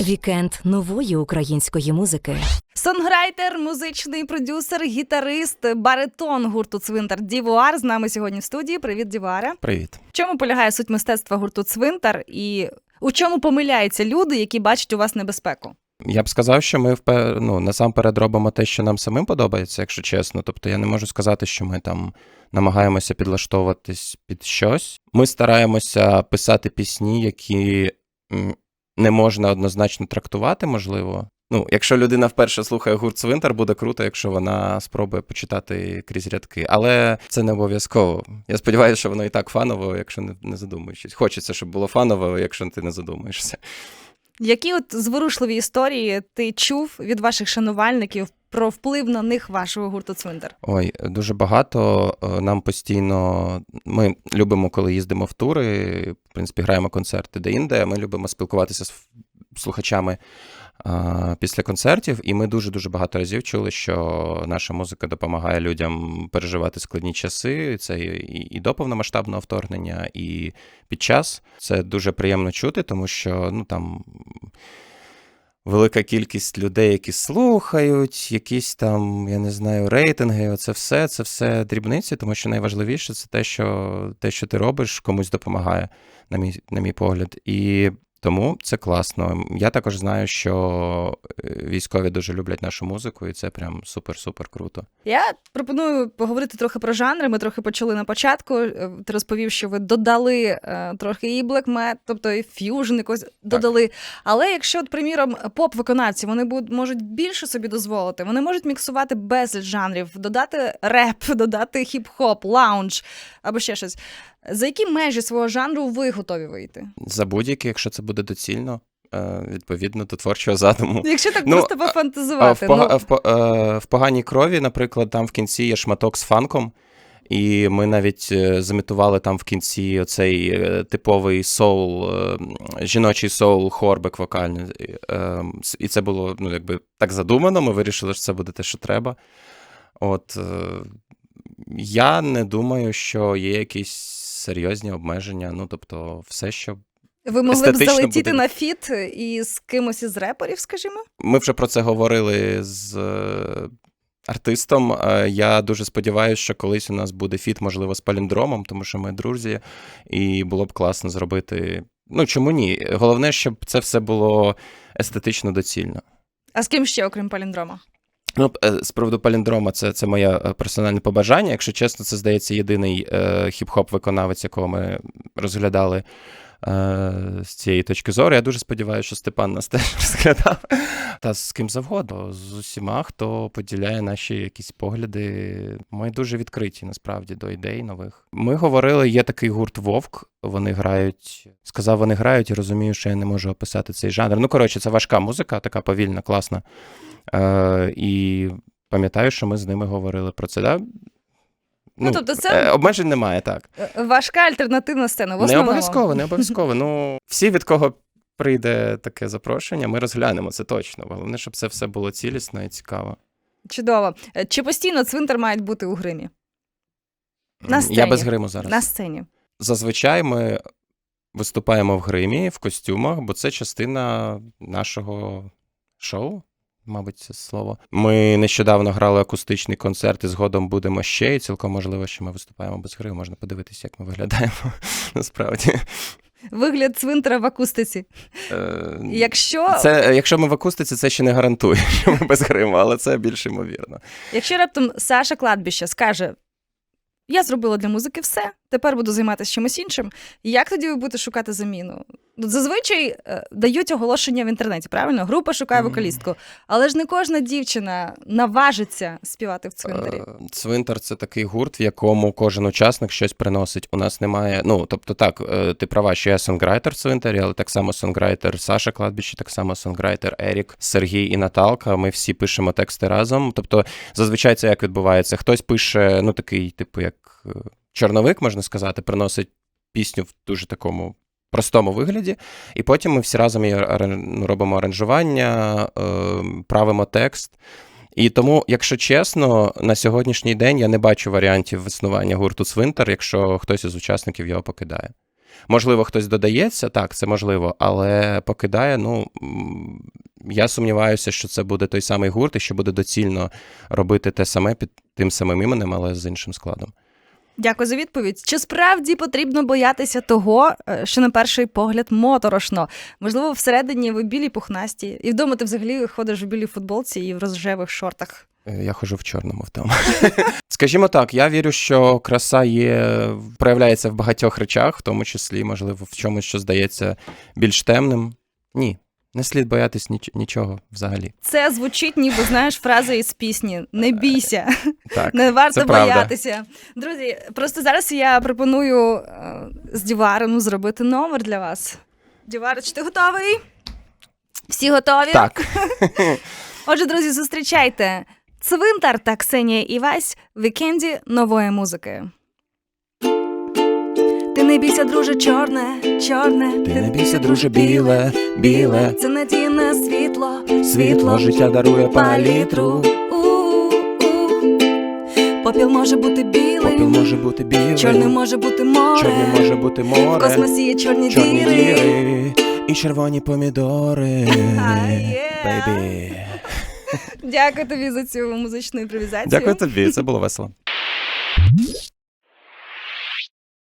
Вікенд нової української музики. Сонграйтер, музичний продюсер, гітарист, баритон гурту Цвинтар Дівуар з нами сьогодні в студії. Привіт, Дівуаре. Привіт. В чому полягає суть мистецтва гурту Цвинтар і у чому помиляються люди, які бачать у вас небезпеку? Я б сказав, що ми впе- ну, насамперед робимо те, що нам самим подобається, якщо чесно. Тобто я не можу сказати, що ми там намагаємося підлаштовуватись під щось. Ми стараємося писати пісні, які не можна однозначно трактувати, можливо. Ну, якщо людина вперше слухає гурт Свинтер, буде круто, якщо вона спробує почитати крізь рядки. Але це не обов'язково. Я сподіваюся, що воно і так фаново, якщо не, не задумуючись. Хочеться, щоб було фаново, якщо ти не задумуєшся. Які от зворушливі історії ти чув від ваших шанувальників про вплив на них вашого гурту Цвинтар? Ой, дуже багато. Е, Нам постійно ми любимо, коли їздимо в тури. В принципі, граємо концерти де-інде. Ми любимо спілкуватися з слухачами після концертів, і ми дуже дуже багато разів чули, що наша музика допомагає людям переживати складні часи. Це і, до повномасштабного вторгнення, і під час. Це дуже приємно чути, тому що ну там. Велика кількість людей, які слухають, якісь там, я не знаю, рейтинги, оце все, це все дрібниці, тому що найважливіше це те, що те, що ти робиш, комусь допомагає, на мій, на мій погляд. І тому це класно. Я також знаю, що е, військові дуже люблять нашу музику, і це прям супер-супер круто. Я пропоную поговорити трохи про жанри. Ми трохи почули на початку. Е, Ти розповів, що ви додали е, трохи і блекмет, тобто і ф'южн якось додали. Але якщо, от, приміром, поп-виконавці вони будуть можуть більше собі дозволити, вони можуть міксувати безліч жанрів, додати реп, додати хіп-хоп, лаунж або ще щось. За які межі свого жанру ви готові вийти? За будь-які, якщо це буде доцільно, е, відповідно до творчого задуму. Якщо так Ну, просто А в, ну в, по- е, в поганій крові, наприклад, там в кінці є шматок з фанком, і ми навіть е, зімітували там в кінці оцей типовий соул, жіночий соул, хорбек вокальний. І це було ну, якби так задумано. Ми вирішили, що це буде те, що треба. От я не думаю, що є якісь серйозні обмеження. Ну, тобто, все, що ви могли б залетіти буде- на фіт із кимось із реперів, скажімо? Ми вже про це говорили з е, артистом. Е, Я дуже сподіваюся, що колись у нас буде фіт, можливо, з паліндромом, тому що ми друзі, і було б класно зробити. Ну чому ні? Головне, щоб це все було естетично доцільно. А з ким ще, окрім паліндрома? Ну, е, з приводу паліндрома, це, це моє е, персональне побажання. Якщо чесно, це здається єдиний е, хіп-хоп виконавець, якого ми розглядали з цієї точки зору. Я дуже сподіваюся, що Степан нас теж розглядав. Та з ким завгодно, з усіма, хто поділяє наші якісь погляди. Ми дуже відкриті насправді до ідей нових. Ми говорили, є такий гурт Вовк. Вони грають, сказав, вони грають і розумію, що я не можу описати цей жанр. Ну, коротше, це важка музика, така повільна, класна. Е, і пам'ятаю, що ми з ними говорили про це. Да? Ну, тобто це- е, обмежень немає, так. Важка альтернативна сцена. В Не основному. обов'язково, не обов'язково. Ну, всі, від кого прийде таке запрошення, ми розглянемо це точно. Головне, щоб це все було цілісно і цікаво. Чудово. Е, Чи постійно цвинтар мають бути у гримі? На Я сцені. без гриму зараз. На сцені. Зазвичай ми виступаємо в гримі, в костюмах, бо це частина нашого шоу. Мабуть, це слово. Ми нещодавно грали акустичний концерт і згодом будемо ще. І цілком можливо, що ми виступаємо без гри. Можна подивитися, як ми виглядаємо насправді. Вигляд цвинтара в акустиці. Е, Якщо, Це, якщо ми в акустиці, це ще не гарантує, що ми без гриму, але це більш ймовірно. якщо раптом Саша Кладбіща скаже: Я зробила для музики все, тепер буду займатися чимось іншим. Як тоді ви будете шукати заміну? Ну, Зазвичай е, дають оголошення в інтернеті, правильно? Група шукає вокалістку. Але ж не кожна дівчина наважиться співати в цвинтарі. Е, Цвинтар це такий гурт, в якому кожен учасник щось приносить. У нас немає. Ну, тобто, так, е, ти права, що я сонграйтер в цвинтарі, але так само сонграйтер Саша Кладбіщі, так само сонграйтер Ерік, Сергій і Наталка. Ми всі пишемо тексти разом. Тобто, зазвичай це як відбувається. Хтось пише, ну такий, типу, як чорновик, можна сказати, приносить пісню в дуже такому. Простому вигляді, і потім ми всі разом її ну, робимо аранжування, е, правимо текст. І тому, якщо чесно, на сьогоднішній день я не бачу варіантів існування гурту Цвинтар, якщо хтось із учасників його покидає. Можливо, хтось додається, так, це можливо, але покидає. Ну я сумніваюся, що це буде той самий гурт, і що буде доцільно робити те саме під тим самим іменем, але з іншим складом. Дякую за відповідь. Чи справді потрібно боятися того, е, що на перший погляд моторошно? Можливо, всередині ви білі пухнасті, і вдома ти взагалі ходиш в білій футболці і в рожевих шортах. Е, Я хожу в чорному вдома. Скажімо так, я вірю, що краса є, проявляється в багатьох речах, в тому числі, можливо, в чомусь, що здається більш темним. Ні, не слід боятись ніч- нічого взагалі. Це звучить, ніби знаєш, фраза із пісні: не бійся, Так. не варто це правда. боятися. Друзі, просто зараз я пропоную е, з Діварену зробити номер для вас. Діваре, чи ти готовий? Всі готові? Так. Отже, друзі, зустрічайте Цвинтар та Ксенія Івась в вікенді нової музики. Не бійся, друже, чорне, чорне. Ти не бійся, друже, біле, біле. Це надійне світло, Світло життя дарує палітру. Попіл може бути білий, Попіл може бути білий, чорним може бути море. чорним може бути В море, космосі є чорні, чорні діри. діри і червоні помідори. Бейбі. Дякую тобі за цю музичну імпровізацію. Дякую тобі, це було весело.